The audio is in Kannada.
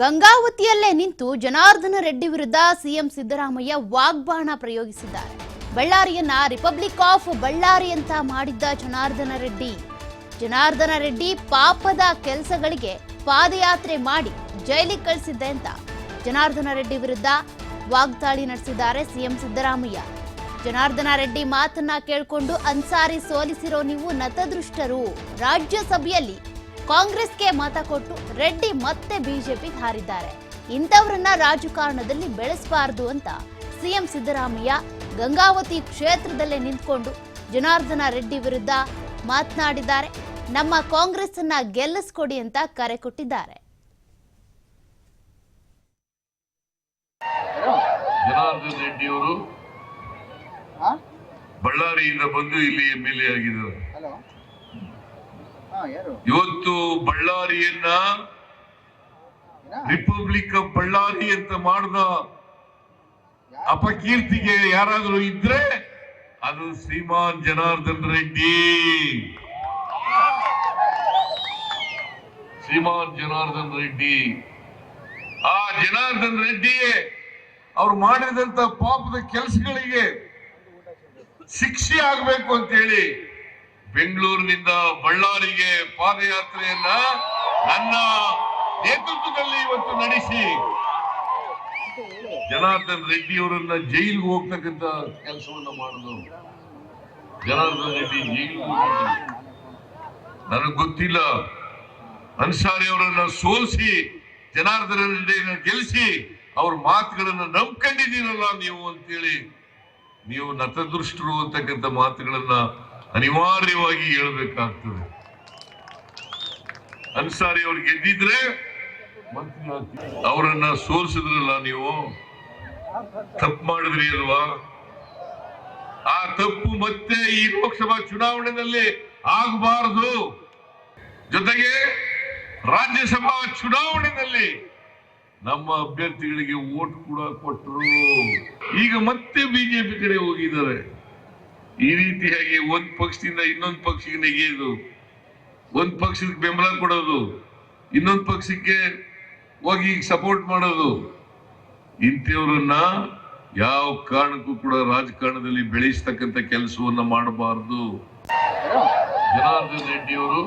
ಗಂಗಾವತಿಯಲ್ಲೇ ನಿಂತು ಜನಾರ್ದನ ರೆಡ್ಡಿ ವಿರುದ್ಧ ಸಿಎಂ ಸಿದ್ದರಾಮಯ್ಯ ವಾಗ್ಬಾಣ ಪ್ರಯೋಗಿಸಿದ್ದಾರೆ. ಬಳ್ಳಾರಿಯನ್ನ ರಿಪಬ್ಲಿಕ್ ಆಫ್ ಬಳ್ಳಾರಿ ಅಂತ ಮಾಡಿದ್ದ ಜನಾರ್ದನ ರೆಡ್ಡಿ. ಜನಾರ್ದನ ರೆಡ್ಡಿ ಪಾಪದ ಕೆಲಸಗಳಿಗೆ ಪಾದಯಾತ್ರೆ ಮಾಡಿ ಜೈಲಿಗೆ ಕಳಿಸಿದ್ದೆ ಅಂತ ಜನಾರ್ದನ ರೆಡ್ಡಿ ವಿರುದ್ಧ ವಾಗ್ದಾಳಿ ನಡೆಸಿದ್ದಾರೆ ಸಿಎಂ ಸಿದ್ದರಾಮಯ್ಯ. ಜನಾರ್ದನ ರೆಡ್ಡಿ ಮಾತನ್ನ ಕೇಳಿಕೊಂಡು ಅನ್ಸಾರಿ ಸೋಲಿಸಿರೋ ನೀವು ನತದೃಷ್ಟರು. ರಾಜ್ಯಸಭೆಯಲ್ಲಿ ಕಾಂಗ್ರೆಸ್ಗೆ ಮತ ಕೊಟ್ಟು ರೆಡ್ಡಿ ಮತ್ತೆ ಬಿಜೆಪಿ ಹಾರಿದ್ದಾರೆ. ಇಂಥವ್ರನ್ನ ರಾಜಕಾರಣದಲ್ಲಿ ಬೆಳೆಸಬಾರದು ಅಂತ ಸಿಎಂ ಸಿದ್ದರಾಮಯ್ಯ ಗಂಗಾವತಿ ಕ್ಷೇತ್ರದಲ್ಲೇ ನಿಂತ್ಕೊಂಡು ಜನಾರ್ದನ ರೆಡ್ಡಿ ವಿರುದ್ಧ ಮಾತನಾಡಿದ್ದಾರೆ. ನಮ್ಮ ಕಾಂಗ್ರೆಸ್ ಅನ್ನ ಗೆಲ್ಲಿಸ್ಕೊಡಿ ಅಂತ ಕರೆ ಕೊಟ್ಟಿದ್ದಾರೆ. ಜನಾರ್ದನ್ ರೆಡ್ಡಿ ಅವರು ಬಳ್ಳಾರಿಯಿಂದ ಬಂದು ಇಲ್ಲಿ ಎಂ ಎಲ್ ಎ ಆಗಿದ್ದಾರೆ. ಇವತ್ತು ಬಳ್ಳಾರಿಯನ್ನ ರಿಪಬ್ಲಿಕ್ ಆಫ್ ಬಳ್ಳಾರಿ ಅಂತ ಮಾಡಿದ. ಅಪಕೀರ್ತಿಗೆ ಯಾರಾದರೂ ಇದ್ರೆ ಅದು ಶ್ರೀಮಾನ್ ಜನಾರ್ದನ್ ರೆಡ್ಡಿ. ಶ್ರೀಮಾನ್ ಜನಾರ್ದನ್ ರೆಡ್ಡಿ. ಆ ಜನಾರ್ದನ್ ರೆಡ್ಡಿ ಅವ್ರು ಮಾಡಿದಂತ ಪಾಪದ ಕೆಲಸಗಳಿಗೆ ಶಿಕ್ಷೆ ಆಗ್ಬೇಕು ಅಂತ ಹೇಳಿ ಬೆಂಗಳೂರಿನಿಂದ ಬಳ್ಳಾರಿಗೆ ಪಾದಯಾತ್ರೆಯನ್ನ ನನ್ನ ನೇತೃತ್ವದಲ್ಲಿ ಇವತ್ತು ನಡೆಸಿ. ಜನಾರ್ದನ್ ರೆಡ್ಡಿ ಅವರನ್ನ ಜೈಲಿಗೆ ಹೋಗ್ತಕ್ಕಂತ ಕೆಲಸವನ್ನ ಮಾಡಿದ್ರು ಜನಾರ್ದನ್ ರೆಡ್ಡಿ ಜೈಲಿಗೆ ನನಗ್ ಗೊತ್ತಿಲ್ಲ. ಅನ್ಸಾರಿ ಅವರನ್ನ ಸೋಲಿಸಿ, ಜನಾರ್ದನ ರೆಡ್ಡಿಯನ್ನ ಗೆಲ್ಲಿಸಿ ಅವ್ರ ಮಾತುಗಳನ್ನ ನಂಬ್ಕೊಂಡಿದ್ದೀರಲ್ಲ ನೀವು ಅಂತೇಳಿ ನೀವು ನತದೃಷ್ಟರು ಅಂತಕ್ಕಂಥ ಮಾತುಗಳನ್ನ ಅನಿವಾರ್ಯವಾಗಿ ಹೇಳಬೇಕಾಗ್ತದೆ. ಅನ್ಸಾರಿ ಅವ್ರು ಗೆದ್ದಿದ್ರೆ. ಅವರನ್ನ ಸೋಲಿಸಿದ್ರಲ್ಲ ನೀವು? ತಪ್ಪು ಮಾಡಿದ್ರಿ ಅಲ್ವಾ? ಆ ತಪ್ಪು ಮತ್ತೆ ಈ ಲೋಕಸಭಾ ಚುನಾವಣೆಯಲ್ಲಿ ಆಗಬಾರದು. ಜೊತೆಗೆ ರಾಜ್ಯಸಭಾ ಚುನಾವಣೆಯಲ್ಲಿ ನಮ್ಮ ಅಭ್ಯರ್ಥಿಗಳಿಗೆ ಓಟ್ ಕೂಡ ಕೊಟ್ಟರು. ಈಗ ಮತ್ತೆ ಬಿಜೆಪಿ ಕಡೆ ಹೋಗಿದ್ದಾರೆ. ಈ ರೀತಿಯಾಗಿ ಒಂದು ಪಕ್ಷದಿಂದ ಇನ್ನೊಂದು ಪಕ್ಷಕ್ಕೆ ನೆಗೆಯೋದು, ಒಂದು ಪಕ್ಷಕ್ಕೆ ಬೆಂಬಲ ಕೊಡೋದು, ಇನ್ನೊಂದು ಪಕ್ಷಕ್ಕೆ ಹೋಗಿ ಸಪೋರ್ಟ್ ಮಾಡೋದು, ಇಂಥವ್ರನ್ನ ಯಾವ ಕಾರಣಕ್ಕೂ ಕೂಡ ರಾಜಕಾರಣದಲ್ಲಿ ಬೆಳೆಸ್ತಕ್ಕಂಥ ಕೆಲಸವನ್ನ ಮಾಡಬಾರದು. ಜನಾರ್ದನ್ ರೆಡ್ಡಿ ಅವರು